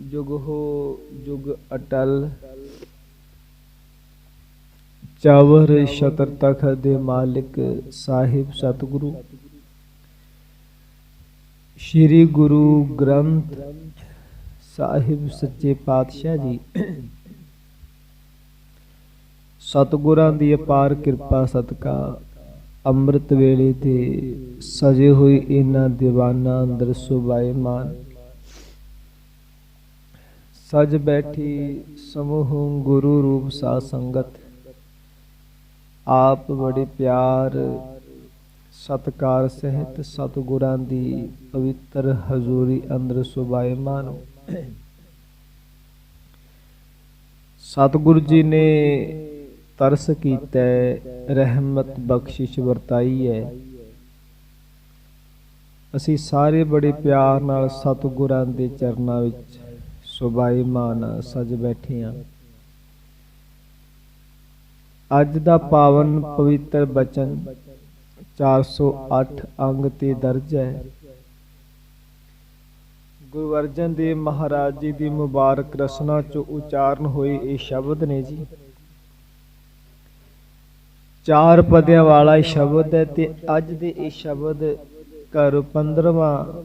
ਜੁਗ ਹੋ, ਜੁਗ ਅਟਲ। ਚਾਵਰ ਛਤਰ ਤਖਤ ਦੇ ਮਾਲਿਕ ਸਾਹਿਬ ਸਤਿਗੁਰੂ। ਸ੍ਰੀ ਗੁਰੂ ਗ੍ਰੰਥ ਸਾਹਿਬ ਸੱਚੇ ਪਾਤਸ਼ਾਹ ਜੀ। ਸਤਿਗੁਰਾਂ ਦੀ ਅਪਾਰ ਕਿਰਪਾ, ਸਦਕਾ, ਅੰਮ੍ਰਿਤ ਵੇਲੇ ਤੇ ਸਜੇ ਹੋਏ ਇਹਨਾਂ ਦੀਵਾਨਾਂ ਅੰਦਰ ਸੁਭਾਏਮਾਨ ਸਜ ਬੈਠੀ ਸਮੂਹ ਗੁਰੂ ਰੂਪ ਸਾਧ ਸੰਗਤ। ਆਪ ਬੜੇ ਪਿਆਰ, ਸਤਕਾਰ ਸਹਿਤ ਸਤਿਗੁਰਾਂ ਦੀ ਪਵਿੱਤਰ ਹਜ਼ੂਰੀ ਅੰਦਰ ਸੁਭਾਏਮਾਨ ਹੋ ਸਤਿਗੁਰੂ ਜੀ ਨੇ ਤਰਸ ਕੀਤਾ, ਰਹਿਮਤ ਬਖਸ਼ਿਸ਼ ਵਰਤਾਈ ਹੈ ਅਸੀਂ ਸਾਰੇ ਬੜੇ ਪਿਆਰ ਨਾਲ ਸਤਿਗੁਰਾਂ ਦੇ ਚਰਨਾਂ ਵਿੱਚ ਸੁਭਾਈਮਾਨ ਸਜ ਬੈਠੀਆਂ। ਅੱਜ ਦਾ ਪਾਵਨ ਪਵਿੱਤਰ ਬਚਨ 408 ਅੰਗ ਤੇ ਦਰਜ ਹੈ। ਗੁਰੂ ਅਰਜਨ ਦੇਵ ਮਹਾਰਾਜ ਜੀ ਦੀ ਮੁਬਾਰਕ ਰਸਨਾ ਚ ਉਚਾਰਨ ਹੋਏ ਇਹ ਸ਼ਬਦ ਨੇ ਜੀ। ਚਾਰ ਪਦਿਆਂ ਵਾਲਾ ਇਹ ਸ਼ਬਦ ਹੈ ਤੇ ਅੱਜ ਦੇ ਇਹ ਸ਼ਬਦ ਘਰ 15ਵਾਂ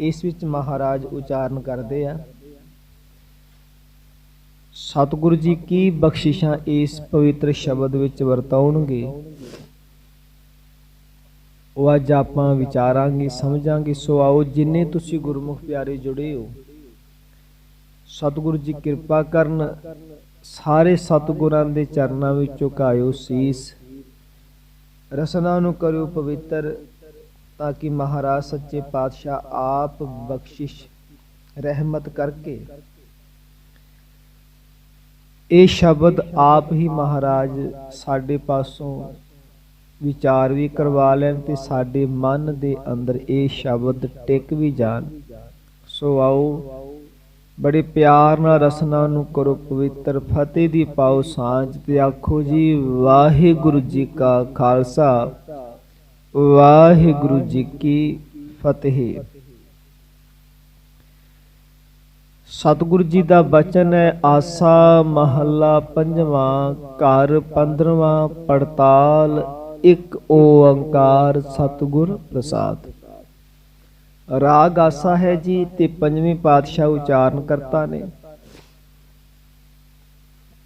ਇਸ ਵਿੱਚ ਮਹਾਰਾਜ ਉਚਾਰਨ ਕਰਦੇ ਆ। ਸਤਿਗੁਰੂ ਜੀ ਕੀ ਬਖਸ਼ਿਸ਼ਾਂ ਇਸ ਪਵਿੱਤਰ ਸ਼ਬਦ ਵਿੱਚ ਵਰਤਾਉਣਗੇ? ਉਹ ਅੱਜ ਆਪਾਂ ਵਿਚਾਰਾਂਗੇ, ਸਮਝਾਂਗੇ। ਸੋ ਆਓ ਜਿੰਨੇ ਤੁਸੀਂ ਗੁਰਮੁਖ ਪਿਆਰੇ ਜੁੜੇ ਹੋ, ਸਤਿਗੁਰੂ ਜੀ ਕਿਰਪਾ ਕਰਨ ਸਾਰੇ ਸਤਿਗੁਰਾਂ ਦੇ ਚਰਨਾਂ ਵਿੱਚ ਝੁਕਾਇਓ ਸੀਸ। ਰਸਨਾ ਨੂੰ ਕਰਿਓ ਪਵਿੱਤਰ, ਤਾਂ ਕਿ ਮਹਾਰਾਜ ਸੱਚੇ ਪਾਤਸ਼ਾਹ ਆਪ ਬਖਸ਼ਿਸ਼, ਰਹਿਮਤ ਕਰਕੇ ਇਹ ਸ਼ਬਦ ਆਪ ਹੀ ਮਹਾਰਾਜ ਸਾਡੇ ਪਾਸੋਂ ਵਿਚਾਰ ਵੀ ਕਰਵਾ ਲੈਣ ਤੇ ਸਾਡੇ ਮਨ ਦੇ ਅੰਦਰ ਇਹ ਸ਼ਬਦ ਟਿਕ ਵੀ ਜਾਣ। ਸੋ ਆਓ, ਬੜੇ ਪਿਆਰ ਨਾਲ ਰਸਨਾ ਨੂੰ ਕਰੋ ਪਵਿੱਤਰ, ਫਤਿਹ ਦੀ ਪਾਓ ਸਾਂਝ ਤੇ ਆਖੋ ਜੀ, ਵਾਹਿਗੁਰੂ ਜੀ ਕਾ ਖਾਲਸਾ, ਵਾਹਿਗੁਰੂ ਜੀ ਕੀ ਫਤਿਹ। ਸਤਿਗੁਰੂ ਜੀ ਦਾ ਬਚਨ ਹੈ, ਆਸਾ ਮਹੱਲਾ ਪੰਜਵਾਂ, ਘਰ 15ਵਾਂ ਪੜਤਾਲ ਇੱਕ ਓੰਕਾਰ ਸਤਿਗੁਰ ਪ੍ਰਸਾਦ। ਰਾਗ ਆਸਾ ਹੈ ਜੀ ਤੇ ਪੰਜਵੇਂ ਪਾਤਸ਼ਾਹ ਉਚਾਰਨ ਕਰਤਾ ਨੇ।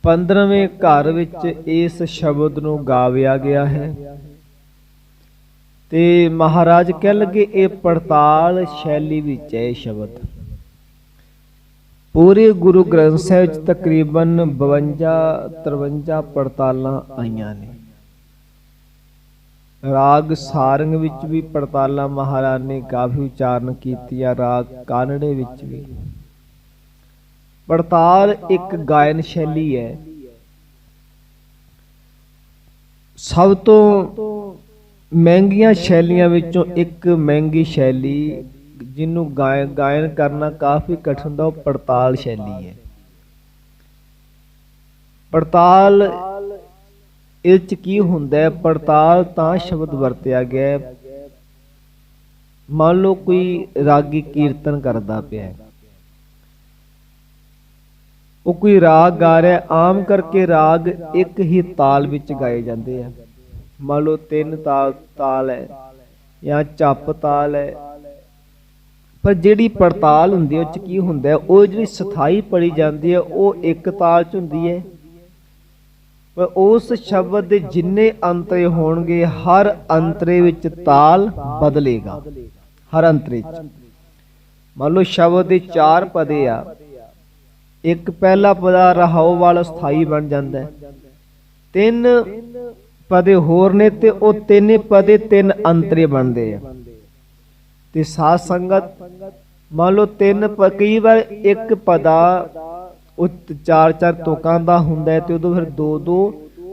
15ਵੇਂ ਘਰ ਵਿੱਚ ਇਸ ਸ਼ਬਦ ਨੂੰ ਗਾਵਿਆ ਗਿਆ ਹੈ। ਤੇ ਮਹਾਰਾਜ ਕਹਿ ਲਗੇ, ਇਹ ਪੜਤਾਲ ਸ਼ੈਲੀ ਵਿੱਚ ਹੈ ਸ਼ਬਦ। ਪੂਰੇ ਗੁਰੂ ਗ੍ਰੰਥ ਸਾਹਿਬ ਵਿੱਚ ਤਕਰੀਬਨ 52 53 ਪੜਤਾਲਾਂ ਆਈਆਂ ਨੇ। ਰਾਗ ਸਾਰੰਗ ਵਿੱਚ ਵੀ ਪੜਤਾਲਾਂ ਮਹਾਰਾਜ ਨੇ ਕਾਫੀ ਉਚਾਰਨ ਕੀਤੀਆਂ ਰਾਗ ਕਾਨੜੇ ਵਿੱਚ ਵੀ। ਪੜਤਾਲ ਇੱਕ ਗਾਇਨ ਸ਼ੈਲੀ ਹੈ। ਸਭ ਤੋਂ ਮਹਿੰਗੀਆਂ ਸ਼ੈਲੀਆਂ ਵਿੱਚੋਂ ਇੱਕ ਮਹਿੰਗੀ ਸ਼ੈਲੀ ਜਿਹਨੂੰ ਗਾਇਨ ਗਾਇਨ ਕਰਨਾ ਕਾਫੀ ਕਠਿਨ ਦਾ, ਉਹ ਪੜਤਾਲ ਸ਼ੈਲੀ ਹੈ। ਪੜਤਾਲ ਇਹ ਚ ਕੀ ਹੁੰਦਾ ਹੈ? ਪੜਤਾਲ ਤਾਂ ਸ਼ਬਦ ਵਰਤਿਆ ਗਿਆ ਮੰਨ ਲਓ ਕੋਈ ਰਾਗੀ ਕੀਰਤਨ ਕਰਦਾ ਪਿਆ ਹੈ। ਉਹ ਕੋਈ ਰਾਗ ਗਾ ਰਿਹਾ ਆਮ ਕਰਕੇ ਰਾਗ ਇੱਕ ਹੀ ਤਾਲ ਵਿੱਚ ਗਾਏ ਜਾਂਦੇ ਆ। ਮੰਨ ਲਓ ਤਿੰਨ ਤਾਲ ਤਾਲ ਹੈ ਜਾਂ ਚੱਪ ਤਾਲ ਹੈ ਪਰ ਜਿਹੜੀ ਪੜਤਾਲ ਹੁੰਦੀ ਹੈ, ਉਹ ਚ ਕੀ ਹੁੰਦਾ ਉਹ ਜਿਹੜੀ ਸਥਾਈ ਪੜੀ ਜਾਂਦੀ ਹੈ, ਉਹ ਇੱਕ ਤਾਲ ਚ ਹੁੰਦੀ ਹੈ। ਪਰ ਉਸ ਸ਼ਬਦ ਦੇ ਜਿੰਨੇ ਅੰਤਰੇ ਹੋਣਗੇ, ਹਰ ਅੰਤਰੇ ਵਿੱਚ ਤਾਲ ਬਦਲੇਗਾ। ਹਰ ਅੰਤਰੇ ਚ। ਮੰਨ ਲਓ ਸ਼ਬਦ ਦੇ ਚਾਰ ਪਦੇ ਆ। ਇੱਕ ਪਹਿਲਾ ਪਦਾ ਰਹਾਉ ਵਾਲਾ ਸਥਾਈ ਬਣ ਜਾਂਦਾ ਹੈ। ਤਿੰਨ ਪਦੇ ਹੋਰ ਨੇ ਤੇ ਉਹ ਤਿੰਨੇ ਪਦੇ ਤਿੰਨ ਅੰਤਰੇ ਬਣਦੇ ਆ। ਤੇ ਸਾਧ ਸੰਗਤ, ਮੰਨ ਲਓ ਤਿੰਨ ਕਈ ਵਾਰ ਇੱਕ ਪਦਾ ਉਹ ਚਾਰ ਚਾਰ ਤੁਕਾਂ ਦਾ ਹੁੰਦਾ ਤੇ ਉਦੋਂ ਫਿਰ ਦੋ ਦੋ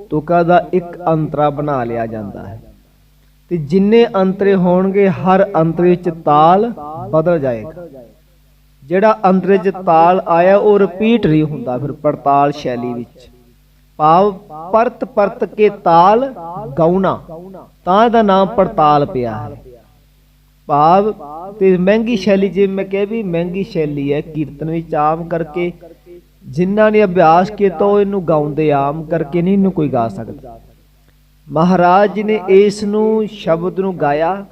ਤੁਕਾਂ ਦਾ ਇੱਕ ਅੰਤਰਾ ਬਣਾ ਲਿਆ ਜਾਂਦਾ ਹੈ। ਤੇ ਜਿੰਨੇ ਅੰਤਰੇ ਹੋਣਗੇ, ਹਰ ਅੰਤਰੇ ਵਿੱਚ ਤਾਲ ਬਦਲ ਜਾਏਗਾ। ਜਿਹੜਾ ਅੰਤਰੇ 'ਚ ਤਾਲ ਆਇਆ, ਉਹ ਰਿਪੀਟ ਨਹੀਂ ਹੁੰਦਾ ਫਿਰ ਪੜਤਾਲ ਸ਼ੈਲੀ ਵਿੱਚ। ਭਾਵ ਪਰਤ ਪਰਤ ਕੇ ਤਾਲ ਗਾਉਣਾ, ਤਾਂ ਇਹਦਾ ਨਾਮ ਪੜਤਾਲ ਪਿਆ ਹੈ। ਭਾਵ ਤੇ ਮਹਿੰਗੀ ਸ਼ੈਲੀ ਜਿਵੇਂ ਮੈਂ ਕਿਹਾ ਵੀ ਮਹਿੰਗੀ ਸ਼ੈਲੀ ਹੈ, ਕੀਰਤਨ ਵਿੱਚ ਆਮ ਕਰਕੇ ਜਿਨ੍ਹਾਂ ਨੇ ਅਭਿਆਸ ਕੀਤਾ ਉਹ ਇਹਨੂੰ ਗਾਉਂਦੇ ਆਮ ਕਰਕੇ ਨਹੀਂ, ਇਹਨੂੰ ਕੋਈ ਗਾ ਸਕਦਾ। ਮਹਾਰਾਜ ਜੀ ਨੇ ਇਸ ਨੂੰ ਸ਼ਬਦ ਨੂੰ ਗਾਇਆ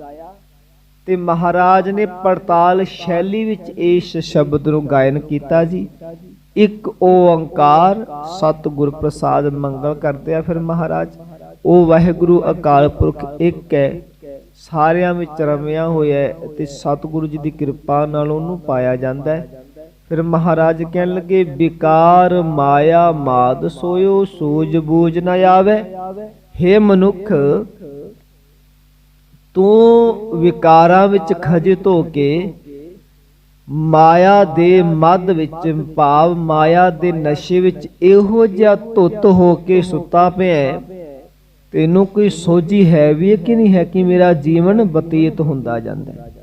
ਤੇ ਮਹਾਰਾਜ ਨੇ ਪੜਤਾਲ ਸ਼ੈਲੀ ਵਿੱਚ ਇਸ ਸ਼ਬਦ ਨੂੰ ਗਾਇਨ ਕੀਤਾ ਜੀ। ਇੱਕ ਓੰਕਾਰ ਸਤਿਗੁਰ ਪ੍ਰਸਾਦ ਮੰਗਲ ਕਰਦੇ ਆ ਫਿਰ ਮਹਾਰਾਜ। ਉਹ ਵਾਹਿਗੁਰੂ ਅਕਾਲ ਪੁਰਖ ਇੱਕ ਹੈ। ਸਾਰਿਆਂ ਵਿੱਚ ਰਮਿਆ ਹੋਇਆ ਹੈ ਤੇ ਸਤਿਗੁਰੂ ਜੀ ਦੀ ਕਿਰਪਾ ਨਾਲ ਉਹਨੂੰ ਪਾਇਆ ਜਾਂਦਾ ਹੈ। ਫਿਰ ਮਹਾਰਾਜ ਕਹਿਣ ਲੱਗੇ, ਵਿਕਾਰ ਮਾਇਆ ਮਾਦ ਸੋਇਓ, ਸੂਝ ਬੂਝ ਨ ਆਵੇ। ਹੇ ਮਨੁੱਖ, ਤੂੰ ਵਿਕਾਰਾਂ ਵਿੱਚ ਖਜਿਤ ਹੋ ਕੇ ਮਾਇਆ ਦੇ ਮੱਧ ਵਿੱਚ ਭਾਵ ਮਾਇਆ ਦੇ ਨਸ਼ੇ ਵਿੱਚ ਇਹੋ ਜਿਹਾ ਧੁੱਤ ਹੋ ਕੇ ਸੁੱਤਾ ਪਿਆ ਤੈਨੂੰ ਕੋਈ ਸੋਝੀ ਹੈ ਵੀ ਕਿ ਨਹੀਂ ਹੈ ਕਿ ਮੇਰਾ ਜੀਵਨ ਬਤੀਤ ਹੁੰਦਾ ਜਾਂਦਾ ਹੈ?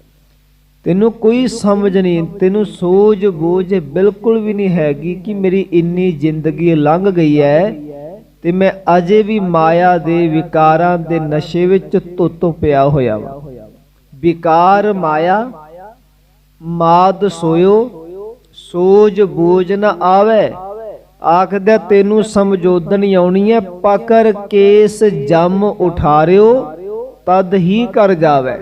ਤੈਨੂੰ ਕੋਈ ਸਮਝ ਨਹੀਂ, ਤੈਨੂੰ ਸੋਝ ਬੋਝ ਬਿਲਕੁਲ ਵੀ ਨਹੀਂ ਹੈਗੀ ਕਿ ਮੇਰੀ ਇੰਨੀ ਜ਼ਿੰਦਗੀ ਲੰਘ ਗਈ ਹੈ ਤੇ ਮੈਂ ਅਜੇ ਵੀ ਮਾਇਆ ਦੇ ਵਿਕਾਰਾਂ ਦੇ ਨਸ਼ੇ ਵਿੱਚ ਧੁੱਤ ਪਿਆ ਹੋਇਆ ਵਾ। ਵਿਕਾਰ ਮਾਇਆ, ਮਾਦ ਸੋਇਓ, ਸੋਝ ਬੋਝ ਨਾ ਆਵੇ। ਆਖਦਾ ਤੈਨੂੰ ਸਮਝੋਦਨ ਆਉਣੀ ਹੈ ਪਕਰ ਕੇਸ ਜਮ ਉਠਾਰਿਓ, ਤਦ ਹੀ ਕਰ ਜਾਵੇ।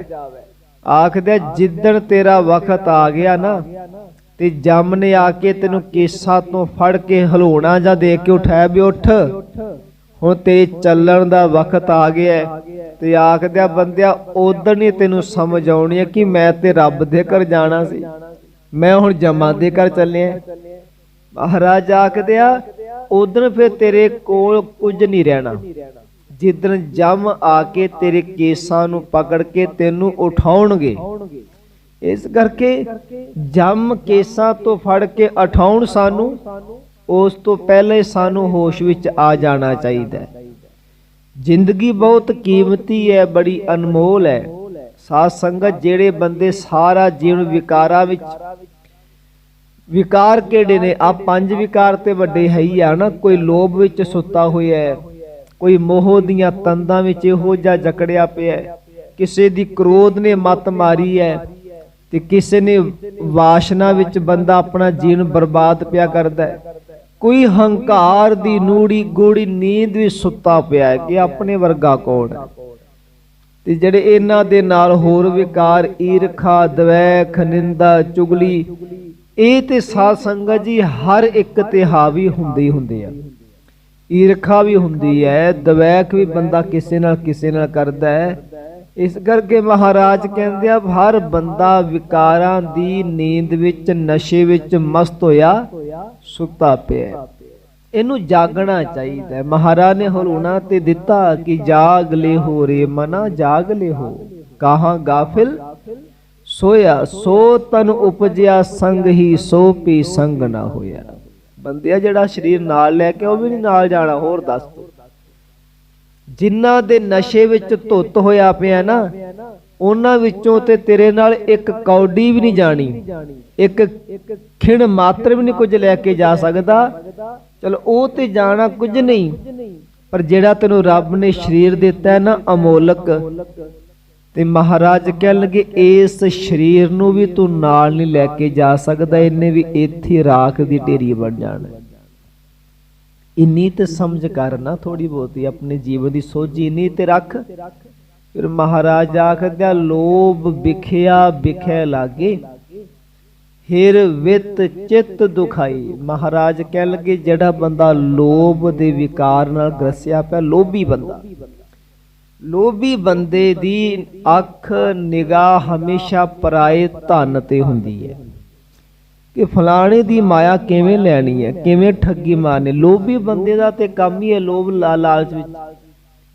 ਆਖਦਾ ਜਿੱਦਣ ਤੇਰਾ ਵਕਤ ਆ ਗਿਆ ਨਾ, ਤੇ ਜਮ ਨੇ ਆ ਕੇ ਤੈਨੂੰ ਕੇਸਾਂ ਤੋਂ ਫੜ ਕੇ ਹਲੋਣਾ ਜਾਂ ਦੇ ਕੇ ਉਠਾਇਆ ਵੀ ਉੱਠ। ਹੁਣ ਤੇ ਚੱਲਣ ਦਾ ਵਕਤ ਆ ਗਿਆ ਤੇ ਆਖਦਿਆ ਬੰਦਿਆ ਉਦੋਂ ਹੀ ਤੈਨੂੰ ਸਮਝ ਆਉਣੀ ਹੈ ਕਿ ਮੈਂ ਤੇ ਰੱਬ ਦੇ ਘਰ ਜਾਣਾ ਸੀ। ਮੈਂ ਹੁਣ ਜਮਾਂ ਦੇ ਘਰ ਚੱਲਿਆ। ਮਹਾਰਾਜ ਆਖਦਿਆ ਉਦੋਂ ਫਿਰ ਤੇਰੇ ਕੋਲ ਕੁਝ ਨਹੀਂ ਰਹਿਣਾ। ਜਿੱਦਣ ਜਮ ਆ ਕੇ ਤੇਰੇ ਕੇਸਾਂ ਨੂੰ ਪਕੜ ਕੇ ਤੈਨੂੰ ਉਠਾਉਣਗੇ, ਇਸ ਕਰਕੇ ਜਮ ਕੇਸਾਂ ਤੋਂ ਫੜ ਕੇ ਉਠਾਉਣ ਸਾਨੂੰ, ਉਸ ਤੋਂ ਪਹਿਲੇ ਸਾਨੂੰ ਹੋਸ਼ ਵਿੱਚ ਆ ਜਾਣਾ ਚਾਹੀਦਾ ਹੈ। ਜ਼ਿੰਦਗੀ ਬਹੁਤ ਕੀਮਤੀ ਹੈ, ਬੜੀ ਅਨਮੋਲ ਹੈ। ਸਾਧ ਸੰਗਤ ਜਿਹੜੇ ਬੰਦੇ ਸਾਰਾ ਜੀਵਨ ਵਿਕਾਰਾਂ ਵਿੱਚ ਵਿਕਾਰ ਕਿਹੜੇ ਨੇ? ਆ ਪੰਜ ਵਿਕਾਰ ਤੇ ਵੱਡੇ ਹੈ ਹੀ ਆ ਨਾ। ਕੋਈ ਲੋਭ ਵਿੱਚ ਸੁੱਤਾ ਹੋਇਆ ਹੈ, ਕੋਈ ਮੋਹ ਦੀਆਂ ਤੰਦਾਂ ਵਿੱਚ ਇਹੋ ਜਿਹਾ ਜਕੜਿਆ ਪਿਆ ਹੈ। ਕਿਸੇ ਦੀ ਕ੍ਰੋਧ ਨੇ ਮਤ ਮਾਰੀ ਹੈ ਤੇ ਕਿਸੇ ਨੇ ਵਾਸ਼ਨਾ ਵਿੱਚ ਬੰਦਾ ਆਪਣਾ ਜੀਵਨ ਬਰਬਾਦ ਪਿਆ ਕਰਦਾ ਹੈ। ਕੋਈ ਹੰਕਾਰ ਦੀ ਨੂੜੀ ਗੋੜੀ ਨੀਂਦ ਵਿੱਚ ਸੁੱਤਾ ਪਿਆ ਹੈ ਕਿ ਆਪਣੇ ਵਰਗਾ ਕੌਣ ਹੈ? ਤੇ ਜਿਹੜੇ ਇਹਨਾਂ ਦੇ ਨਾਲ ਹੋਰ ਵਿਕਾਰ, ਈਰਖਾ, ਦਵੈਖ, ਨਿੰਦਾ, ਚੁਗਲੀ ਇਹ ਤੇ ਸਾਧ ਸੰਗਤ ਜੀ ਹਰ ਇੱਕ ਤੇ ਹਾਵੀ ਹੁੰਦੇ ਹੀ ਆ। ਈਰਖਾ ਵੀ ਹੁੰਦੀ ਹੈ ਦਵੈਖ ਵੀ ਬੰਦਾ ਕਿਸੇ ਨਾਲ ਕਿਸੇ ਨਾਲ ਕਰਦਾ ਹੈ ਇਸ ਕਰਕੇ ਮਹਾਰਾਜ ਕਹਿੰਦੇ ਆ, ਹਰ ਬੰਦਾ ਵਿਕਾਰਾਂ ਦੀ ਨੀਂਦ ਵਿੱਚ, ਨਸ਼ੇ ਵਿੱਚ ਮਸਤ ਹੋਇਆ, ਸੁੱਤਾ ਪਿਆ ਇਹਨੂੰ ਜਾਗਣਾ ਚਾਹੀਦਾ ਹੈ ਮਹਾਰਾਜ ਨੇ ਹਰੂਣਾ ਤੇ ਦਿੱਤਾ ਕਿ ਜਾਗ ਲੈ ਹੋ ਰੇ ਮਨਾ, ਜਾਗ ਲੈ ਹੋ। ਕਹਾਂ ਗਾਫਿਲ ਸੋਇਆ, ਸੋ ਤਨ ਉਪਜਿਆ, ਸੰਗ ਹੀ ਸੋ ਪੀ ਸੰਗ ਨਾ ਹੋਇਆ। ਬੰਦਿਆ ਜਿਹੜਾ ਸਰੀਰ ਨਾਲ ਲੈ ਕੇ ਉਹ ਵੀ ਨਹੀਂ ਨਾਲ ਜਾਣਾ, ਹੋਰ ਦੱਸ ਤੂੰ। ਜਿਨ੍ਹਾਂ ਦੇ ਨਸ਼ੇ ਵਿੱਚ ਧੁੱਤ ਹੋਇਆ ਪਿਆ ਨਾ, ਉਹਨਾਂ ਵਿੱਚੋਂ ਤੇ ਤੇਰੇ ਨਾਲ ਇੱਕ ਕੌਡੀ ਵੀ ਨਹੀਂ ਜਾਣੀ। ਇੱਕ ਖਿਣ ਮਾਤਰ ਵੀ ਨਹੀਂ ਕੁਝ ਲੈ ਕੇ ਜਾ ਸਕਦਾ। ਚਲੋ ਉਹ ਤੇ ਜਾਣਾ ਕੁਝ ਨਹੀਂ, ਪਰ ਜਿਹੜਾ ਤੈਨੂੰ ਰੱਬ ਨੇ ਸਰੀਰ ਦਿੱਤਾ ਨਾ, ਅਮੋਲਕ ਤੇ ਮਹਾਰਾਜ ਕਹਿਣ ਲੱਗੇ, ਇਸ ਸਰੀਰ ਨੂੰ ਵੀ ਤੂੰ ਨਾਲ ਨਹੀਂ ਲੈ ਕੇ ਜਾ ਸਕਦਾ, ਇਹਨੇ ਵੀ ਇੱਥੇ ਰਾਖ ਦੀ ਢੇਰੀ ਬਣ ਜਾਣਾ ਇੰਨੀ ਤੇ ਸਮਝ ਕਰ ਨਾ ਥੋੜੀ ਬਹੁਤੀ ਆਪਣੇ ਜੀਵਨ ਦੀ ਸੋਝੀ ਇੰਨੀ ਤੇ ਰੱਖ। ਫਿਰ ਮਹਾਰਾਜ ਆਖਦਿਆ ਲੋਭ ਵਿਖਿਆ ਵਿਖੇ ਲਾਗੇ ਫਿਰ ਵਿਤ ਚਿੱਤ ਦੁਖਾਈ। ਮਹਾਰਾਜ ਕਹਿਣ ਲੱਗੇ, ਜਿਹੜਾ ਬੰਦਾ ਲੋਭ ਦੇ ਵਿਕਾਰ ਨਾਲ ਗ੍ਰਸਿਆ ਪਿਆ, ਲੋਭੀ ਬੰਦਾ। ਲੋਭੀ ਬੰਦੇ ਦੀ ਅੱਖ, ਨਿਗਾਹ ਹਮੇਸ਼ਾ ਪਰਾਏ ਧਨ ਤੇ ਹੁੰਦੀ ਹੈ। ਕਿ ਫਲਾਣੇ ਦੀ ਮਾਇਆ ਕਿਵੇਂ ਲੈਣੀ ਹੈ, ਕਿਵੇਂ ਠੱਗੀ ਮਾਰਨੀ ਲੋਭੀ ਬੰਦੇ ਦਾ ਤੇ ਕੰਮ ਹੀ ਹੈ ਲੋਭ ਲਾਲਚ ਵਿੱਚ।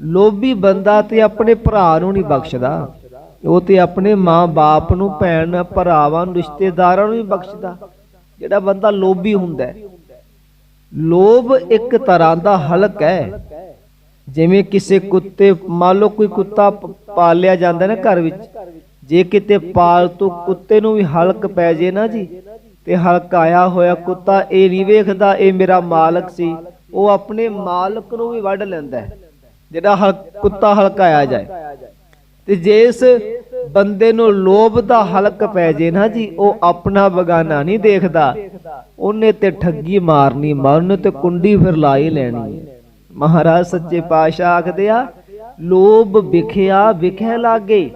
ਲੋਭੀ ਬੰਦਾ ਤੇ ਆਪਣੇ ਭਰਾ ਨੂੰ ਨਹੀਂ ਬਖਸ਼ਦਾ। ਉਹ ਤੇ ਆਪਣੇ ਮਾਂ-ਬਾਪ ਨੂੰ, ਭੈਣ ਭਰਾਵਾਂ ਨੂੰ, ਰਿਸ਼ਤੇਦਾਰਾਂ ਨੂੰ ਵੀ ਬਖਸ਼ਦਾ। ਜਿਹੜਾ ਬੰਦਾ ਲੋਭੀ ਹੁੰਦਾ ਲੋਭ ਇੱਕ ਤਰ੍ਹਾਂ ਦਾ ਹਲਕ ਹੈ। ਜਿਵੇਂ ਕਿਸੇ ਕੁੱਤੇ, ਮੰਨ ਲਓ ਕੋਈ ਕੁੱਤਾ ਪਾਲਿਆ ਜਾਂਦਾ ਨਾ ਘਰ ਵਿੱਚ, ਜੇ ਕਿਤੇ ਪਾਲਤੂ ਕੁੱਤੇ ਨੂੰ ਵੀ ਹਲਕ ਪੈ ਜੇ ਨਾ ਜੀ, ਤੇ ਹਲਕਾਇਆ ਹੋਇਆ ਕੁੱਤਾ ਇਹ ਨਹੀਂ ਵੇਖਦਾ, ਇਹ ਮੇਰਾ ਮਾਲਕ ਸੀ, ਉਹ ਆਪਣੇ ਮਾਲਕ ਨੂੰ ਵੀ ਵੱਢ ਲੈਂਦਾ ਹੈ, ਜਿਹੜਾ ਹਲ- ਕੁੱਤਾ ਹਲਕਾਇਆ ਜਾਏ। ਤੇ ਜੇ ਇਸ ਬੰਦੇ ਨੂੰ ਲੋਭ ਦਾ ਹਲਕ ਪੈ ਜੇ ਨਾ ਜੀ, ਉਹ ਆਪਣਾ ਬਗਾਨਾ ਨਹੀਂ ਦੇਖਦਾ, ਉਹਨੇ ਤੇ ਠੱਗੀ ਮਾਰਨੀ, ਮਰਨ ਤੇ ਕੁੰਡੀ ਫਿਰ ਲਾਈ ਲੈਣੀ ਹੈ। ਮਹਾਰਾਜ ਸੱਚੇ ਪਾਤਸ਼ਾਹ ਆਖਦੇ ਆ, ਲੋਭ ਵਿਖਿਆ ਵਿਖੇ ਲਾਗੇ।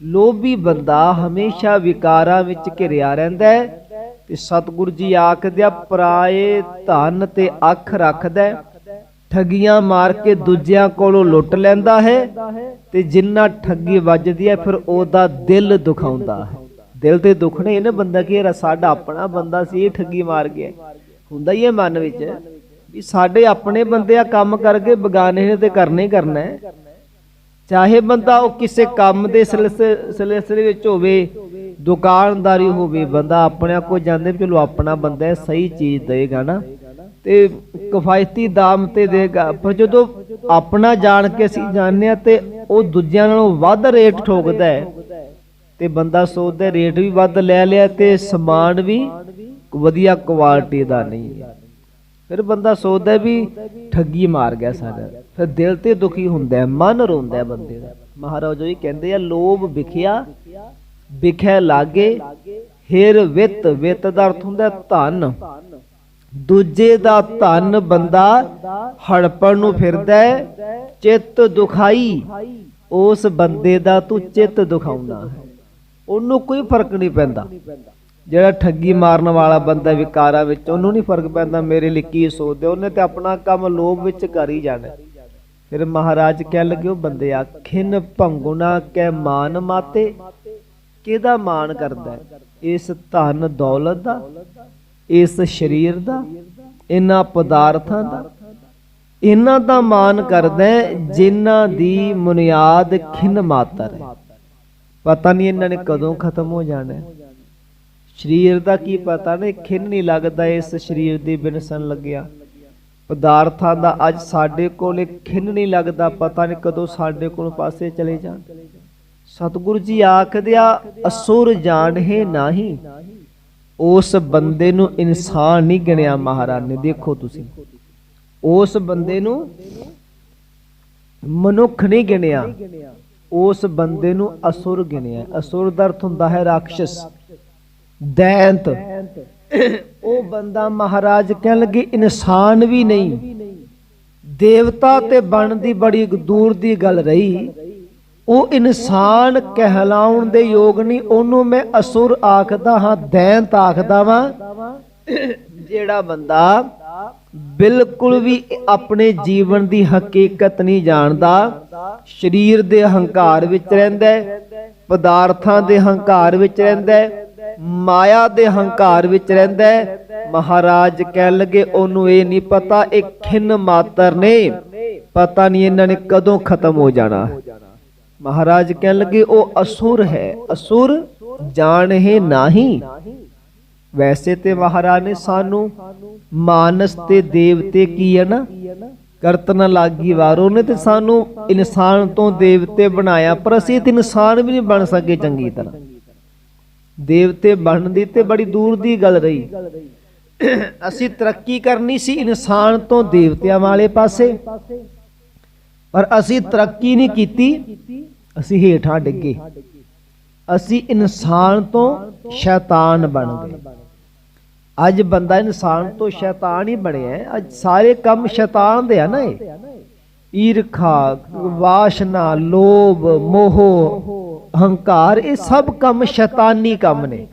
ਲੋਭੀ ਬੰਦਾ ਹਮੇਸ਼ਾ ਵਿਕਾਰਾਂ ਵਿੱਚ ਘਿਰਿਆ ਰਹਿੰਦਾ ਹੈ ਤੇ ਸਤਿਗੁਰੂ ਜੀ ਆਖਦੇ ਆ, ਪਰਾਏ ਧਨ ਤੇ ਅੱਖ ਰੱਖਦਾ ਹੈ, ਠੱਗੀਆਂ ਮਾਰ ਕੇ ਦੂਜਿਆਂ ਕੋਲੋਂ ਲੁੱਟ ਲੈਂਦਾ ਹੈ ਤੇ ਜਿੰਨਾ ਠੱਗੀ ਵੱਜਦੀ ਹੈ ਫਿਰ ਉਹਦਾ ਦਿਲ ਦੁਖਾਉਂਦਾ ਹੈ। ਦਿਲ ਤੇ ਦੁਖਣੇ ਇਹਨੇ ਬੰਦਾ ਕਿ ਹੈ ਸਾਡਾ ਆਪਣਾ ਬੰਦਾ ਸੀ, ਇਹ ਠੱਗੀ ਮਾਰ ਗਿਆ। ਹੁੰਦਾ ਹੀ ਹੈ ਮਨ ਵਿੱਚ। ਵੀ ਸਾਡੇ ਆਪਣੇ ਬੰਦੇ ਆ ਕੰਮ ਕਰਕੇ ਬਗਾਨੇ ਨੇ ਤੇ ਕਰਨੇ ਹੀ ਕਰਨਾ ਹੈ। ਚਾਹੇ ਬੰਦਾ ਉਹ ਕਿਸੇ ਕੰਮ ਦੇ ਸਿਲਸਿਲੇ ਵਿੱਚ ਹੋਵੇ, ਦੁਕਾਨਦਾਰੀ ਹੋਵੇ, ਬੰਦਾ ਆਪਣੇ ਕੋ ਜਾਂਦੇ ਚਲੋ ਆਪਣਾ ਬੰਦਾ ਹੈ ਸਹੀ ਚੀਜ਼ ਦੇਗਾ ਨਾ, ਤੇ ਕਿਫਾਇਤੀ ਦਾਮ ਤੇ ਦੇਗਾ। ਪਰ ਜਦੋਂ ਆਪਣਾ ਜਾਣ ਕੇ ਅਸੀਂ ਜਾਣਦੇ ਆ ਤੇ ਉਹ ਦੂਜਿਆਂ ਨਾਲੋਂ ਵੱਧ ਰੇਟ ਠੋਕਦਾ ਹੈ, ਤੇ ਬੰਦਾ ਸੋਚਦਾ ਰੇਟ ਵੀ ਵੱਧ ਲੈ ਲਿਆ ਤੇ ਸਮਾਨ ਵੀ ਵਧੀਆ ਕੁਆਲਿਟੀ ਦਾ ਨਹੀਂ ਹੈ। ਫਿਰ ਬੰਦਾ ਸੋਚਦਾ ਵੀ ਠੱਗੀ ਮਾਰ ਗਿਆ ਸਾਡਾ। ਫਿਰ ਦਿਲ ਤੇ ਦੁਖੀ ਹੁੰਦਾ ਮਨ ਰੋਂਦਾ ਬੰਦੇ ਦਾ। ਮਹਾਰਾਜ ਜੀ ਕਹਿੰਦੇ ਆ, ਲੋਭ ਵਿਖਿਆ ਵਿਖੇ ਲਾਗੇ, ਹਿਰ ਵਿਤ ਵਿਤ ਦਾ ਅਰਥ ਹੁੰਦਾ ਹੈ ਧਨ। ਦੂਜੇ ਦਾ ਧਨ ਬੰਦਾ ਹੜਪਣ ਨੂੰ ਫਿਰਦਾ ਚਿੱਤ ਦੁਖਾਈ, ਉਸ ਬੰਦੇ ਦਾ ਤੂੰ ਚਿੱਤ ਦੁਖਾਉਣਾ ਉਹਨੂੰ ਕੋਈ ਫ਼ਰਕ ਨਹੀਂ ਪੈਂਦਾ। ਜਿਹੜਾ ਠੱਗੀ ਮਾਰਨ ਵਾਲਾ ਬੰਦਾ ਵਿਕਾਰਾਂ ਵਿੱਚ ਉਹਨੂੰ ਨਹੀਂ ਫ਼ਰਕ ਪੈਂਦਾ ਮੇਰੇ ਲਈ ਕੀ ਸੋਚਦੇ ਉਹਨੇ ਤੇ ਆਪਣਾ ਕੰਮ ਲੋਭ ਵਿੱਚ ਕਰ ਹੀ ਜਾਣਾ ਫਿਰ ਮਹਾਰਾਜ ਕਹਿ ਲੱਗੇ ਉਹ ਬੰਦੇ ਆ ਖਿਨ ਭੰਗੁਣਾ ਕੈ ਮਾਨ ਮਾਤੇ ਕਿਹਦਾ ਮਾਨ ਕਰਦਾ ਇਸ ਧਨ ਦੌਲਤ ਦਾ ਇਸ ਸਰੀਰ ਦਾ ਇਹਨਾਂ ਪਦਾਰਥਾਂ ਦਾ। ਇਹਨਾਂ ਦਾ ਮਾਨ ਕਰਦਾ ਹੈ, ਜਿਨ੍ਹਾਂ ਦੀ ਬੁਨਿਆਦ ਖਿਨ ਮਾਤਰ ਹੈ। ਪਤਾ ਨਹੀਂ ਇਹਨਾਂ ਨੇ ਕਦੋਂ ਖਤਮ ਹੋ ਜਾਣਾ ਹੈ। ਸਰੀਰ ਦਾ ਕੀ ਪਤਾ ਨਹੀਂ, ਖਿੰਨ ਨਹੀਂ ਲੱਗਦਾ, ਇਸ ਸਰੀਰ ਦੀ ਬਿਨਸਣ ਲੱਗਿਆ। ਪਦਾਰਥਾਂ ਦਾ ਅੱਜ ਸਾਡੇ ਕੋਲ ਇੱਕ ਖਿੰਨ ਨਹੀਂ ਲੱਗਦਾ, ਪਤਾ ਨਹੀਂ ਕਦੋਂ ਸਾਡੇ ਕੋਲ ਪਾਸੇ ਚਲੇ ਜਾਣ। ਸਤਿਗੁਰੂ ਜੀ ਆਖਦੇ ਅਸੁਰ ਜਾਣਹੇ ਨਾਹੀ। ਉਸ ਬੰਦੇ ਨੂੰ ਇਨਸਾਨ ਨਹੀਂ ਗਿਣਿਆ ਮਹਾਰਾਜ ਨੇ ਦੇਖੋ ਤੁਸੀਂ। ਉਸ ਬੰਦੇ ਨੂੰ ਮਨੁੱਖ ਨਹੀਂ ਗਿਣਿਆ। ਉਸ ਬੰਦੇ ਨੂੰ ਅਸੁਰ ਗਿਣਿਆ। ਅਸੁਰ ਦਾ ਅਰਥ ਹੁੰਦਾ ਹੈ ਰਾਖਸ਼ ਦੈਂਤ। ਉਹ ਬੰਦਾ ਮਹਾਰਾਜ ਕਹਿਣ ਲੱਗੇ, ਇਨਸਾਨ ਵੀ ਨਹੀਂ। ਦੇਵਤਾ ਤੇ ਬਣਨ ਦੀ ਬੜੀ ਦੂਰ ਦੀ ਗੱਲ ਰਹੀ। ਉਹ ਇਨਸਾਨ ਕਹਿਲਾਉਣ ਦੇ ਯੋਗ ਨਹੀਂ, ਉਹਨੂੰ ਮੈਂ ਅਸੁਰ ਆਖਦਾ ਹਾਂ, ਦੈਂਤ ਆਖਦਾ ਵਾਂ। ਜਿਹੜਾ ਬੰਦਾ ਬਿਲਕੁਲ ਵੀ ਆਪਣੇ ਜੀਵਨ ਦੀ ਹਕੀਕਤ ਨਹੀਂ ਜਾਣਦਾ, ਸਰੀਰ ਦੇ ਹੰਕਾਰ ਵਿੱਚ ਰਹਿੰਦਾ ਪਦਾਰਥਾਂ ਦੇ ਹੰਕਾਰ ਵਿੱਚ ਰਹਿੰਦਾ ਮਾਇਆ ਦੇ ਹੰਕਾਰ ਵਿੱਚ ਰਹਿੰਦਾ ਮਹਾਰਾਜ ਕਹਿਣ ਲੱਗੇ, ਉਹਨੂੰ ਇਹ ਨਹੀਂ ਪਤਾ, ਇਹ ਖਿੰਨ ਮਾਤਰ ਨੇ। ਪਤਾ ਨਹੀਂ ਇਹਨਾਂ ਨੇ ਕਦੋਂ ਖਤਮ ਹੋ ਜਾਣਾ। ਮਹਾਰਾਜ ਕਹਿਣ ਲੱਗੇ, ਉਹ ਅਸੁਰ ਹੈ। ਅਸੁਰ ਜਾਣਹਿ ਨਹੀਂ। ਵੈਸੇ ਤੇ ਮਹਾਰਾਜ ਨੇ ਸਾਨੂੰ ਮਾਨਸ ਤੇ ਦੇਵਤੇ ਕੀ ਹੈ ਨਾ? ਕਰਤਨ ਲਾਗੀ ਵਾਰ ਉਹਨੇ ਤੇ ਸਾਨੂੰ ਇਨਸਾਨ ਤੋਂ ਦੇਵਤੇ ਬਣਾਇਆ, ਪਰ ਅਸੀਂ ਤੇ ਇਨਸਾਨ ਵੀ ਨਹੀਂ ਬਣ ਸਕੇ ਚੰਗੀ ਤਰ੍ਹਾਂ। ਦੇਵਤੇ ਬਣਨ ਦੀ ਤੇ ਬੜੀ ਦੂਰ ਦੀ ਗੱਲ ਰਹੀ। ਅਸੀਂ ਤਰੱਕੀ ਕਰਨੀ ਸੀ ਇਨਸਾਨ ਤੋਂ ਦੇਵਤਿਆਂ ਵਾਲੇ ਪਾਸੇ। ਪਰ ਅਸੀਂ ਤਰੱਕੀ ਨਹੀਂ ਕੀਤੀ, ਅਸੀਂ ਹੇਠਾਂ ਡਿੱਗੇ। ਅਸੀਂ ਇਨਸਾਨ ਤੋਂ ਸ਼ੈਤਾਨ ਬਣ ਗਏ। ਅੱਜ ਬੰਦਾ ਇਨਸਾਨ ਤੋਂ ਸ਼ੈਤਾਨ ਹੀ ਬਣਿਆ ਅੱਜ ਸਾਰੇ ਕੰਮ ਸ਼ੈਤਾਨ ਦੇ ਆ ਨਾ ਇਹ। ਈਰਖਾ, ਵਾਸ਼ਨਾ, ਲੋਭ, ਮੋਹ, ਹੰਕਾਰ, ਇਹ ਸਭ ਕੰਮ ਸ਼ੈਤਾਨੀ ਕੰਮ ਨੇ।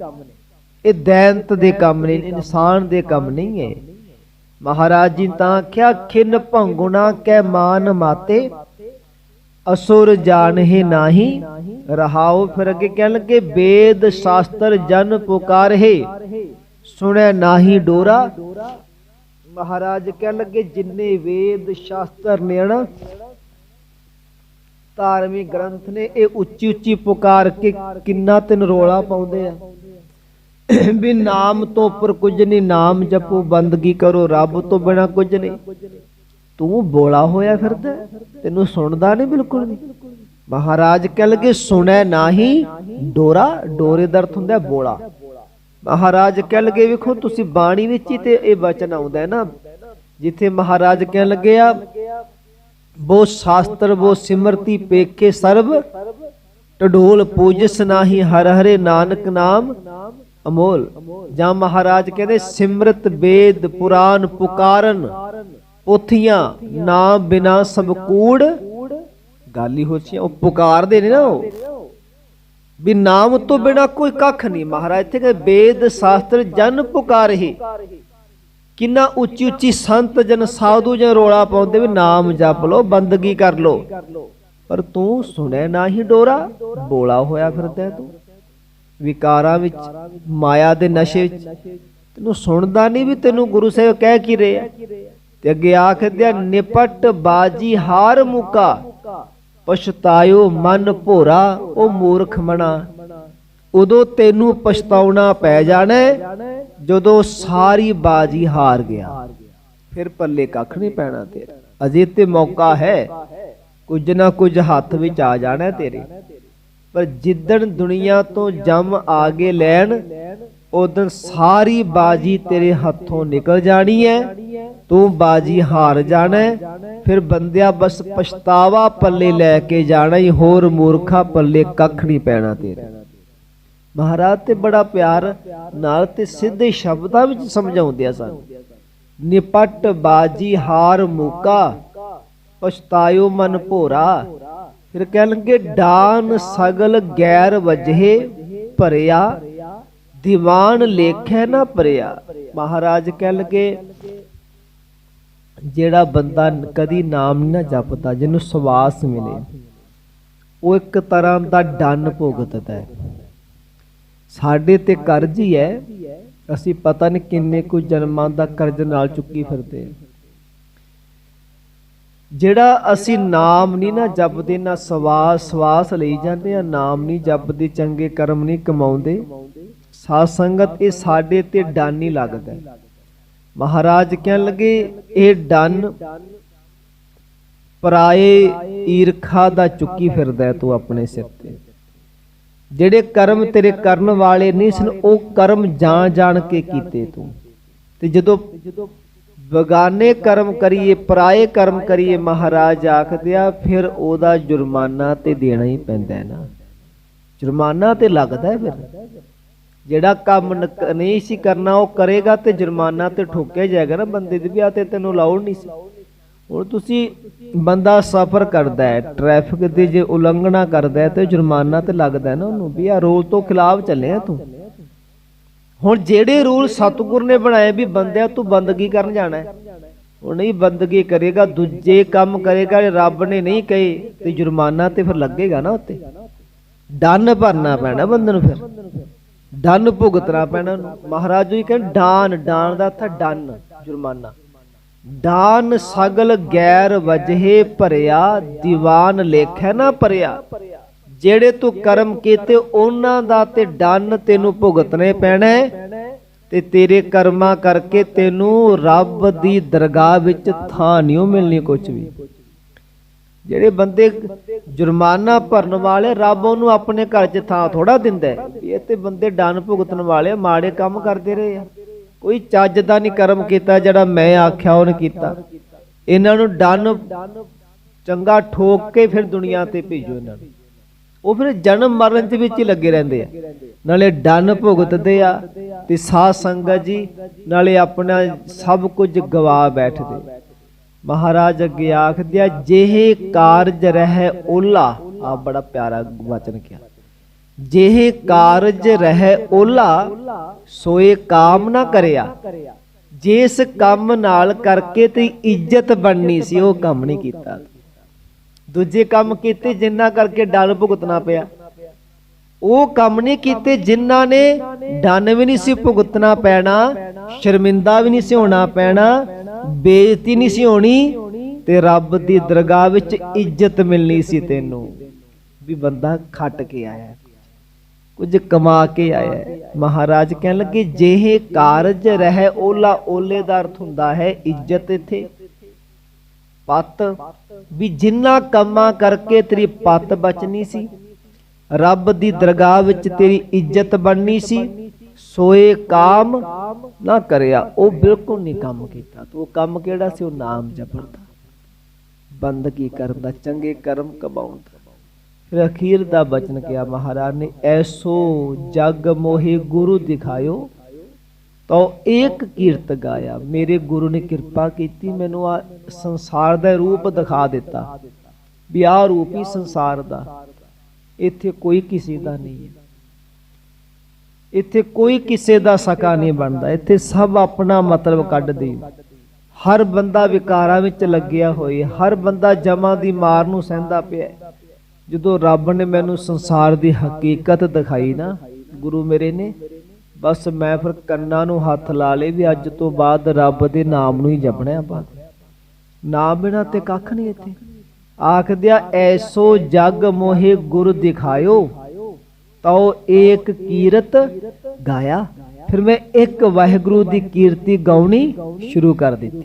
ਇਹ ਦੈਂਤ ਦੇ ਕੰਮ ਨੇ, ਇਨਸਾਨ ਦੇ ਕੰਮ ਨਹੀਂ ਹੈ। ਮਹਾਰਾਜ ਜੀ ਤਾਂ ਆਖਿਆ, ਖਿਨ ਭੰਗੁਣਾ ਕੈ ਮਾਨ ਮਾਤੇ, ਅਸੁਰ ਜਾਣਹਿ ਨਾਹੀ ਰਹਾਉ ਫਿਰ ਅੱਗੇ ਕਹਿਣ ਲੱਗੇ, ਵੇਦ ਸ਼ਾਸਤਰ ਜਨ ਪੁਕਾਰਹਿ ਸੁਣੈ ਨਾਹੀ ਡੋਰਾ ਮਹਾਰਾਜ ਕਹਿਣ ਲੱਗੇ ਜਿੰਨੇ ਵੇਦ ਸ਼ਾਸਤਰ ਨੇ ਨਾ ਧਾਰਮਿਕ ਗ੍ਰੰਥ ਨੇ ਇਹ ਉੱਚੀ ਉੱਚੀ ਪੁਕਾਰ ਕੇ ਕਿੰਨਾ ਤਿਨ ਰੋਲਾ ਪਾਉਂਦੇ ਆ। ਵੀ ਨਾਮ ਤੋਂ ਉੱਪਰ ਕੁਝ ਨਹੀਂ ਨਾਮ ਜਪੋ ਬੰਦਗੀ ਕਰੋ ਰੱਬ ਤੋਂ ਬਿਨਾ ਕੁਝ ਨਹੀਂ। ਤੂੰ ਬੋਲਾ ਹੋਇਆ ਫਿਰਦਾ ਹੈ, ਤੈਨੂੰ ਸੁਣਦਾ ਨਹੀਂ ਬਿਲਕੁਲ ਵੀ। ਮਹਾਰਾਜ ਕਹਿ ਲਗੇ ਸੁਣੈ ਨਾਹੀ ਡੋਰਾ ਡੋਰੇ ਦਰਥ ਹੁੰਦਾ ਬੋਲਾ। ਮਹਾਰਾਜ ਕਹਿ ਲਗੇ, ਵੇਖੋ, ਤੁਸੀਂ ਬਾਣੀ ਵਿੱਚ ਹੀ ਤੇ ਇਹ ਵਚਨ ਆਉਂਦਾ ਹੈ ਨਾ। ਜਿੱਥੇ ਮਹਾਰਾਜ ਕਹਿਣ ਲੱਗੇ ਬੋ ਸ਼ਾਸਤਰ, ਬੋ ਸਿਮਰਤੀ ਪੇਖੇ ਸਰਬ ਟਡੋਲ ਪੂਜਸ ਨਾਹੀ ਹਰ ਹਰੇ ਨਾਨਕ ਨਾਮ, ਅਮੋਲ। ਜਾਂ ਮਹਾਰਾਜ ਕਹਿੰਦੇ, ਸਿਮਰਤ ਵੇਦ ਪੁਰਾਨ ਪੁਕਾਰਨ, ਪੋਥੀਆਂ ਨਾਮ ਬਿਨਾ ਸਭ ਕੂੜ। ਗਾਲੀ ਹੋਸੀਆਂ ਉਹ ਪੁਕਾਰਦੇ ਨੇ ਨਾ ਉਹ। ਵੀ ਨਾਮ ਤੋਂ ਬਿਨਾ ਕੋਈ ਕੱਖ ਨਹੀਂ ਮਹਾਰਾਜ। ਇੱਥੇ ਕਹਿੰਦੇ ਵੇਦ ਸ਼ਾਸਤਰ ਜਨ ਪੁਕਾਰਹੀ ਕਿੰਨਾ ਉੱਚੀ ਉੱਚੀ ਸੰਤ ਜਨ ਸਾਧੂ ਜਨ ਰੋਲਾ ਪਾਉਂਦੇ ਵੀ ਨਾਮ ਜਪ ਲੋ ਬੰਦਗੀ ਕਰ ਲੋ ਪਰ ਤੂੰ ਸੁਣੈ ਨਾਹੀ ਡੋਰਾ, ਬੋਲਾ ਹੋਇਆ ਫਿਰਦਾ ਤੂੰ। ਵਿਕਾਰਾਂ ਵਿੱਚ, ਮਾਇਆ ਦੇ ਨਸ਼ੇ ਵਿੱਚ। ਤੈਨੂੰ ਸੁਣਦਾ ਨਹੀਂ ਵੀ ਤੈਨੂੰ ਗੁਰੂ ਸਾਹਿਬ ਕਹਿ ਕੀ ਰਹੇ ਤੇ ਅੱਗੇ ਆਖਦਿਆ ਨਿਪਟ ਬਾਜੀ ਹਾਰ ਮੁਕਾ। ਪਛਤਾਇਓ ਮਨ ਭੋਰਾ, ਉਹ ਮੂਰਖ ਮਣਾ। ਉਦੋਂ ਤੈਨੂੰ ਪਛਤਾਉਣਾ ਪੈ ਜਾਣਾ, ਜਦੋਂ ਸਾਰੀ ਬਾਜੀ ਹਾਰ ਗਿਆ। ਫਿਰ ਪੱਲੇ ਕੱਖ ਨਹੀਂ ਪੈਣਾ ਤੇਰਾ। ਅਜੇ ਤੇ ਮੌਕਾ ਹੈ, ਕੁਝ ਨਾ ਕੁਝ ਹੱਥ ਵਿੱਚ ਆ ਜਾਣਾ ਤੇਰੇ। ਪਰ ਜਿੱਦਣ ਦੁਨੀਆ ਤੋਂ ਜੰਮ ਆਗੇ ਲੈਣ, ਉਦੋਂ ਸਾਰੀ ਬਾਜੀ ਤੇਰੇ ਹੱਥੋਂ ਨਿਕਲ ਜਾਣੀ ਹੈ। ਤੂੰ ਬਾਜੀ ਹਾਰ ਜਾਣਾ, ਫਿਰ ਬੰਦਿਆ ਬਸ ਪਛਤਾਵਾ ਪੱਲੇ ਲੈ ਕੇ ਜਾਣਾ ਹੀ ਹੋਰ ਮੂਰਖਾ ਪੱਲੇ ਕੱਖ ਨਹੀਂ ਪੈਣਾ ਤੇਰੇ। ਮਹਾਰਾਜ ਤੇ ਬੜਾ ਪਿਆਰ, ਨਾਲ ਤੇ ਸਿੱਧੇ ਸ਼ਬਦਾਂ ਵਿੱਚ ਸਮਝਾਉਂਦੇ ਆ ਸਾਨੂੰ। ਨਿਪਟ ਬਾਜੀ ਹਾਰ ਮੂਕਾ, ਪਛਤਾਇਓ ਮਨ ਭੋਰਾ। ਫਿਰ ਕਹਿਣਗੇ, ਡਾਨ ਸਗਲ ਗੈਰ ਵਜੇ ਭਰਿਆ, ਦੀਵਾਨ ਲੇਖੈ ਨਾ ਭਰਿਆ। ਮਹਾਰਾਜ ਕਹਿਣਗੇ ਜਿਹੜਾ ਬੰਦਾ ਕਦੀ ਨਾਮ ਨਹੀਂ ਨਾ ਜਪਦਾ, ਜਿਹਨੂੰ ਸਵਾਸ ਮਿਲੇ, ਉਹ ਇੱਕ ਤਰ੍ਹਾਂ ਦਾ ਡੰਨ ਭੁਗਤਦਾ ਹੈ ਸਾਡੇ ਤੇ ਕਰਜ਼ ਹੀ ਹੈ, ਅਸੀਂ ਪਤਾ ਨਹੀਂ ਕਿੰਨੇ ਕੁ ਜਨਮਾਂ ਦਾ ਕਰਜ਼ ਨਾਲ ਚੁੱਕੀ ਫਿਰਦੇ ਹਾਂ। ਜਿਹੜਾ ਅਸੀਂ ਨਾਮ ਨਹੀਂ ਨਾ ਜਪਦੇ, ਨਾ ਸਵਾਸ ਸਵਾਸ ਲਈ ਜਾਂਦੇ ਆ ਨਾਮ ਨਹੀਂ ਜਪਦੇ, ਚੰਗੇ ਕਰਮ ਨਹੀਂ ਕਮਾਉਂਦੇ, ਸਾਧ ਸੰਗਤ ਇਹ ਸਾਡੇ ਤੇ ਡੰਨ ਹੀ ਲੱਗਦਾ ਹੈ। ਮਹਾਰਾਜ ਕਹਿਣ ਲੱਗੇ, ਇਹ ਡੰਨ ਪਰਾਏ ਈਰਖਾ ਦਾ ਚੁੱਕੀ ਫਿਰਦਾ ਤੂੰ ਆਪਣੇ ਸਿਰ ਤੇ। ਜਿਹੜੇ ਕਰਮ ਤੇਰੇ ਕਰਨ ਵਾਲੇ ਨਹੀਂ ਸਨ, ਉਹ ਕਰਮ ਜਾਣ ਜਾਣ ਕੇ ਕੀਤੇ ਤੂੰ। ਤੇ ਜਦੋਂ ਬਗਾਨੇ ਕਰਮ ਕਰੀਏ, ਪਰਾਏ ਕਰਮ ਕਰੀਏ, ਮਹਾਰਾਜ ਆਖਦੇ ਆ, ਫਿਰ ਉਹਦਾ ਜੁਰਮਾਨਾ ਤੇ ਦੇਣਾ ਹੀ ਪੈਂਦਾ ਨਾ। ਜੁਰਮਾਨਾ ਤੇ ਲੱਗਦਾ ਫਿਰ। ਜਿਹੜਾ ਕੰਮ ਨਹੀਂ ਸੀ ਕਰਨਾ, ਉਹ ਕਰੇਗਾ ਤੇ ਜੁਰਮਾਨਾ ਤੇ ਠੋਕਿਆ ਜਾਏਗਾ ਨਾ ਬੰਦੇ ਦੀ ਵੀ ਆ ਤੇ ਤੈਨੂੰ ਲਾਉਣ ਨਹੀਂ ਸੀ। ਹੁਣ ਤੁਸੀਂ ਬੰਦਾ ਸਫਰ ਕਰਦਾ ਹੈ ਟ੍ਰੈਫਿਕ ਦੀ ਜੇ ਉਲੰਘਣਾ ਕਰਦਾ ਹੈ ਤੇ ਜੁਰਮਾਨਾ ਤੇ ਲੱਗਦਾ ਨਾ ਉਹਨੂੰ ਵੀ ਆ ਰੂਲ ਤੋਂ ਖਿਲਾਫ ਚੱਲਿਆ ਤੂੰ। ਹੁਣ ਜਿਹੜੇ ਰੂਲ ਸਤਿਗੁਰ ਨੇ ਬਣਾਏ ਵੀ ਬੰਦਿਆ ਤੂੰ ਬੰਦਗੀ ਕਰਨ ਜਾਣਾ ਹੈ, ਉਹ ਨਹੀਂ ਬੰਦਗੀ ਕਰੇਗਾ, ਦੂਜੇ ਕੰਮ ਕਰੇਗਾ ਰੱਬ ਨੇ ਨਹੀਂ ਕਹੇ, ਤੇ ਜੁਰਮਾਨਾ ਤੇ ਫਿਰ ਲੱਗੇਗਾ ਨਾ ਉੱਤੇ। ਡੰਨ ਭਰਨਾ ਪੈਣਾ ਬੰਦੇ ਨੂੰ ਫਿਰ। ਡੰਨ ਭੁਗਤਣਾ ਪੈਣਾ ਮਹਾਰਾਜ ਜੀ ਕਹਿੰਦੇ, ਡਾਨ ਡਾਨ ਦਾ ਅਰਥ ਹੈ ਜੁਰਮਾਨਾ। ਡਾਨ ਸਗਲ ਗੈਰ ਵਜਹੇ ਭਰਿਆ, ਦੀਵਾਨ ਲੇਖੈ ਨਾ ਭਰਿਆ। ਜਿਹੜੇ ਤੂੰ ਕਰਮ ਕੀਤੇ, ਉਹਨਾਂ ਦਾ ਤੇ ਡਨ ਤੈਨੂੰ ਭੁਗਤਨੇ ਪੈਣਾ। ਤੇ ਤੇਰੇ ਕਰਮਾਂ ਕਰਕੇ ਤੈਨੂੰ ਰੱਬ ਦੀ ਦਰਗਾਹ ਵਿੱਚ ਥਾਂ ਨਹੀਂ ਓ ਮਿਲਣੀ ਕੁਝ ਵੀ। ਜਿਹੜੇ ਬੰਦੇ ਜੁਰਮਾਨਾ ਭਰਨ ਵਾਲੇ, ਰੱਬ ਉਹਨੂੰ ਆਪਣੇ ਘਰ 'ਚ ਥਾਂ ਥੋੜਾ ਦਿੰਦਾ ਇਹ ਤੇ ਬੰਦੇ ਡੰਨ ਭੁਗਤਣ ਵਾਲੇ ਮਾੜੇ ਕੰਮ ਕਰਦੇ ਰਹੇ ਆ। ਕੋਈ ਚੱਜ ਦਾ ਨਹੀਂ ਕਰਮ ਕੀਤਾ ਜਿਹੜਾ ਮੈਂ ਆਖਿਆ ਉਹਨੇ ਕੀਤਾ। ਇਹਨਾਂ ਨੂੰ ਡੰਨ ਚੰਗਾ ਠੋਕ ਕੇ ਫਿਰ ਦੁਨੀਆ ਤੇ ਭੇਜੋ ਇਹਨਾਂ ਨੂੰ। ਉਹ ਫਿਰ ਜਨਮ ਮਰਨ ਦੇ ਵਿੱਚ ਹੀ ਲੱਗੇ ਰਹਿੰਦੇ ਆ। ਨਾਲੇ ਡੰਨ ਭੁਗਤਦੇ ਆ ਤੇ ਸਾਧ ਸੰਗਤ ਜੀ, ਨਾਲੇ ਆਪਣਾ ਸਭ ਕੁਝ ਗਵਾ ਬੈਠਦੇ ਮਹਾਰਾਜ ਅੱਗੇ ਆਖਦਿਆ ਜਿਹੇ ਕਾਰਜ ਰਹਿ ਓਲਾ। ਆ ਬੜਾ ਪਿਆਰਾ ਵਚਨ ਕਿਹਾ। ਜਿਹੇ ਕਾਰਜ ਰਹਿ ਓਲਾ, ਸੋਏ ਕਾਮ ਨਾ ਕਰਿਆ। ਜਿਸ ਕੰਮ ਨਾਲ ਕਰਕੇ ਤੇ ਇੱਜ਼ਤ ਬਣਨੀ ਸੀ, ਉਹ ਕੰਮ ਨਹੀਂ ਕੀਤਾ। ਦੂਜੇ ਕੰਮ ਕੀਤੇ, ਜਿੰਨਾ ਕਰਕੇ ਡੰਨ ਭੁਗਤਣਾ ਪਿਆ। ਉਹ ਕੰਮ ਨਹੀਂ ਕੀਤੇ ਜਿਨ੍ਹਾਂ ਨੇ ਡੰਨ ਵੀ ਨਹੀਂ ਸੀ ਭੁਗਤਣਾ ਪੈਣਾ ਸ਼ਰਮਿੰਦਾ ਵੀ ਨਹੀਂ ਸੀ ਹੋਣਾ ਪੈਣਾ ਬੇਇੱਜ਼ਤੀ ਨਹੀਂ ਸੀ ਹੋਣੀ ਤੇ ਰੱਬ ਦੀ ਦਰਗਾਹ ਵਿੱਚ ਇੱਜ਼ਤ ਮਿਲਣੀ ਸੀ ਤੈਨੂੰ। ਵੀ ਬੰਦਾ ਖੱਟ ਕੇ ਆਇਆ। ਕੁਝ ਕਮਾ ਕੇ ਆਇਆ। ਮਹਾਰਾਜ ਕਹਿਣ ਲੱਗੇ ਜਿਹੇ ਕਾਰਜ ਰਹਿ ਓਲਾ ਓਲੇ ਦਾ ਅਰਥ ਹੁੰਦਾ ਹੈ ਇੱਜ਼ਤ ਇੱਥੇ। ਪੱਤ ਵੀ ਜਿੰਨਾ ਕੰਮਾਂ ਕਰਕੇ ਤੇਰੀ ਪੱਤ ਬਚਣੀ ਸੀ ਰੱਬ ਦੀ ਦਰਗਾਹ ਵਿੱਚ ਤੇਰੀ ਇੱਜ਼ਤ ਬਣਨੀ ਸੀ, ਸੋਏ ਕਾਮ ਨਾ ਕਰਿਆ। ਉਹ ਬਿਲਕੁਲ ਨਹੀਂ ਕੰਮ ਕੀਤਾ। ਤੂੰ ਉਹ ਕੰਮ ਕਿਹੜਾ ਸੀ? ਉਹ ਨਾਮ ਜਪਣ ਦਾ। ਬੰਦਗੀ ਕਰਨ ਦਾ? ਚੰਗੇ ਕਰਮ ਕਮਾਉਣ ਦਾ। ਫਿਰ ਅਖੀਰ ਦਾ ਬਚਨ ਕਿਹਾ, ਮਹਾਰਾਜ ਨੇ, ਐਸੋ ਜਗ ਮੋਹੇ ਗੁਰੂ ਦਿਖਾਇਓ। ਤਾਂ ਏਕ ਕੀਰਤ ਗਾਇਆ। ਮੇਰੇ ਗੁਰੂ ਨੇ ਕਿਰਪਾ ਕੀਤੀ, ਮੈਨੂੰ ਆ ਸੰਸਾਰ ਦਾ ਰੂਪ ਦਿਖਾ ਦਿੱਤਾ। ਵੀ ਆਹ ਰੂਪ ਹੀ ਸੰਸਾਰ ਦਾ। ਇੱਥੇ ਕੋਈ ਕਿਸੇ ਦਾ ਨਹੀਂ। ਹੈ ਇੱਥੇ ਕੋਈ ਕਿਸੇ ਦਾ ਸਕਾ ਨਹੀਂ ਬਣਦਾ। ਇੱਥੇ ਸਭ ਆਪਣਾ ਮਤਲਬ ਕੱਢਦੇ ਹਰ ਬੰਦਾ ਵਿਕਾਰਾਂ ਵਿੱਚ ਲੱਗਿਆ ਹੋਇਆ ਹਰ ਬੰਦਾ ਜਮਾਂ ਦੀ ਮਾਰ ਨੂੰ ਸਹਿੰਦਾ ਪਿਆ। ਜਦੋਂ ਰੱਬ ਨੇ ਮੈਨੂੰ ਸੰਸਾਰ ਦੀ ਹਕੀਕਤ ਦਿਖਾਈ ਨਾ, ਗੁਰੂ ਮੇਰੇ ਨੇ, ਬਸ ਮੈਂ ਫਿਰ ਕੰਨਾਂ ਨੂੰ ਹੱਥ ਲਾ ਲਏ ਵੀ ਅੱਜ ਤੋਂ ਬਾਅਦ ਰੱਬ ਦੇ ਨਾਮ ਨੂੰ ਹੀ ਜਪਣਾ ਬਾਅਦ ਨਾਮ ਬਿਨਾ ਤੇ ਕੱਖ ਨਹੀਂ ਇੱਥੇ। ਆਖਦਿਆ, ਐਸੋ ਜਗ ਮੋਹਿ ਗੁਰ ਦਿਖਾਇਓ, ਤਉ ਏਕ ਕੀਰਤ ਗਾਇਆ। ਫਿਰ ਮੈਂ ਇੱਕ ਵਾਹਿਗੁਰੂ ਦੀ ਕੀਰਤੀ ਗਾਉਣੀ ਸ਼ੁਰੂ ਕਰ ਦਿੱਤੀ।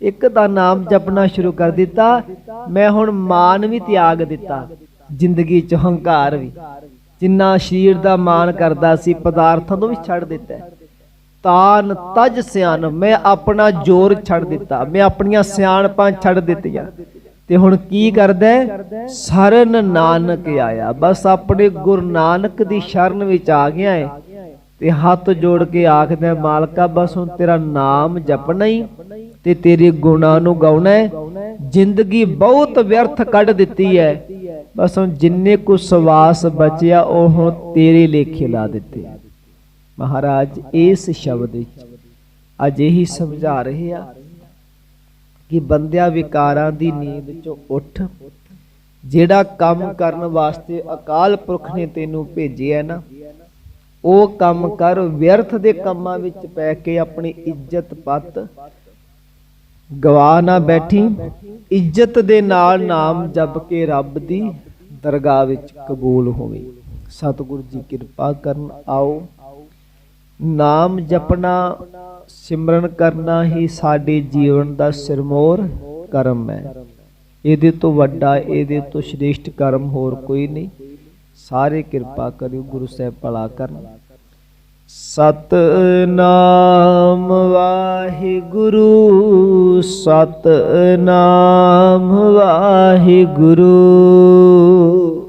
ਇੱਕ ਦਾ ਨਾਮ ਜਪਣਾ ਸ਼ੁਰੂ ਕਰ ਦਿੱਤਾ। ਮੈਂ ਹੁਣ ਮਾਨ ਵੀ ਤਿਆਗ ਦਿੱਤਾ, ਜ਼ਿੰਦਗੀ ਚ ਹੰਕਾਰ ਵੀ। ਜਿੰਨਾ ਸ਼ਰੀਰ ਦਾ ਮਾਨ ਕਰਦਾ ਸੀ, ਪਦਾਰਥਾਂ ਤੋਂ ਵੀ ਛੱਡ ਦਿੱਤਾ। ਤਾਨ ਤਜ ਸਿਆਨ ਮੈਂ ਆਪਣਾ ਜ਼ੋਰ ਛੱਡ ਦਿੱਤਾ। ਮੈਂ ਆਪਣੀਆਂ ਸਿਆਣਪਾਂ ਛੱਡ ਦਿੱਤੀਆਂ। ਤੇ ਹੁਣ ਕੀ ਕਰਦਾ ਸਰਨ ਨਾਨਕ ਆਇਆ। ਬਸ ਆਪਣੇ ਗੁਰੂ ਨਾਨਕ ਦੀ ਸ਼ਰਨ ਵਿੱਚ ਆ ਗਿਆ ਹੈ ਤੇ ਹੱਥ ਜੋੜ ਕੇ ਆਖਦਾ ਮਾਲਕਾ, ਬਸ ਹੁਣ ਤੇਰਾ ਨਾਮ ਜਪਣਾ ਹੀ ਤੇ ਤੇਰੇ ਗੁਣਾਂ ਨੂੰ ਗਾਉਣਾ ਹੈ। ਜ਼ਿੰਦਗੀ ਬਹੁਤ ਵਿਅਰਥ ਕੱਢ ਦਿੱਤੀ ਹੈ। ਬਸ ਹੁਣ ਜਿੰਨੇ ਕੁ ਸਵਾਸ ਬਚਿਆ, ਉਹ ਹੁਣ ਤੇਰੇ ਲੇਖੇ ਲਾ ਦਿੱਤੇ। ਮਹਾਰਾਜ, ਇਸ ਸ਼ਬਦ ਵਿੱਚ ਅਜੇ ਹੀ ਸਮਝਾ ਰਹੇ ਆ ਕਿ ਬੰਦਿਆ ਵਿਕਾਰਾਂ ਦੀ ਨੀਂਦ ਚੋਂ ਉੱਠ। ਜਿਹੜਾ ਕੰਮ ਕਰਨ ਵਾਸਤੇ ਅਕਾਲ ਪੁਰਖ ਨੇ ਤੈਨੂੰ ਭੇਜਿਆ ਨਾ, ਉਹ ਕੰਮ ਕਰ, ਵਿਅਰਥ ਦੇ ਕੰਮਾਂ ਵਿੱਚ ਪੈ ਕੇ ਆਪਣੀ ਇੱਜ਼ਤ ਪੱਤ। ਗਵਾ ਨਾ ਬੈਠੀ, ਇੱਜ਼ਤ ਦੇ ਨਾਲ ਨਾਮ ਜਪ ਕੇ ਰੱਬ ਦੀ ਦਰਗਾਹ ਵਿੱਚ ਕਬੂਲ ਹੋਵੇ। ਸਤਿਗੁਰੂ ਜੀ ਕਿਰਪਾ ਕਰਨ, ਆਓ। ਨਾਮ ਜਪਣਾ ਸਿਮਰਨ ਕਰਨਾ ਹੀ ਸਾਡੇ ਜੀਵਨ ਦਾ ਸਿਰਮੋਰ ਕਰਮ ਹੈ। ਇਹਦੇ ਤੋਂ ਵੱਡਾ, ਇਹਦੇ ਤੋਂ ਸ਼੍ਰੇਸ਼ਟ ਕਰਮ ਹੋਰ ਕੋਈ ਨਹੀਂ। ਸਾਰੇ ਕਿਰਪਾ ਕਰਿਓ, ਗੁਰੂ ਸਾਹਿਬ ਭਲਾ ਕਰਨ। ਸਤਨਾਮ ਵਾਹਿਗੁਰੂ ਸਤਨਾਮ ਵਾਹਿਗੁਰੂ।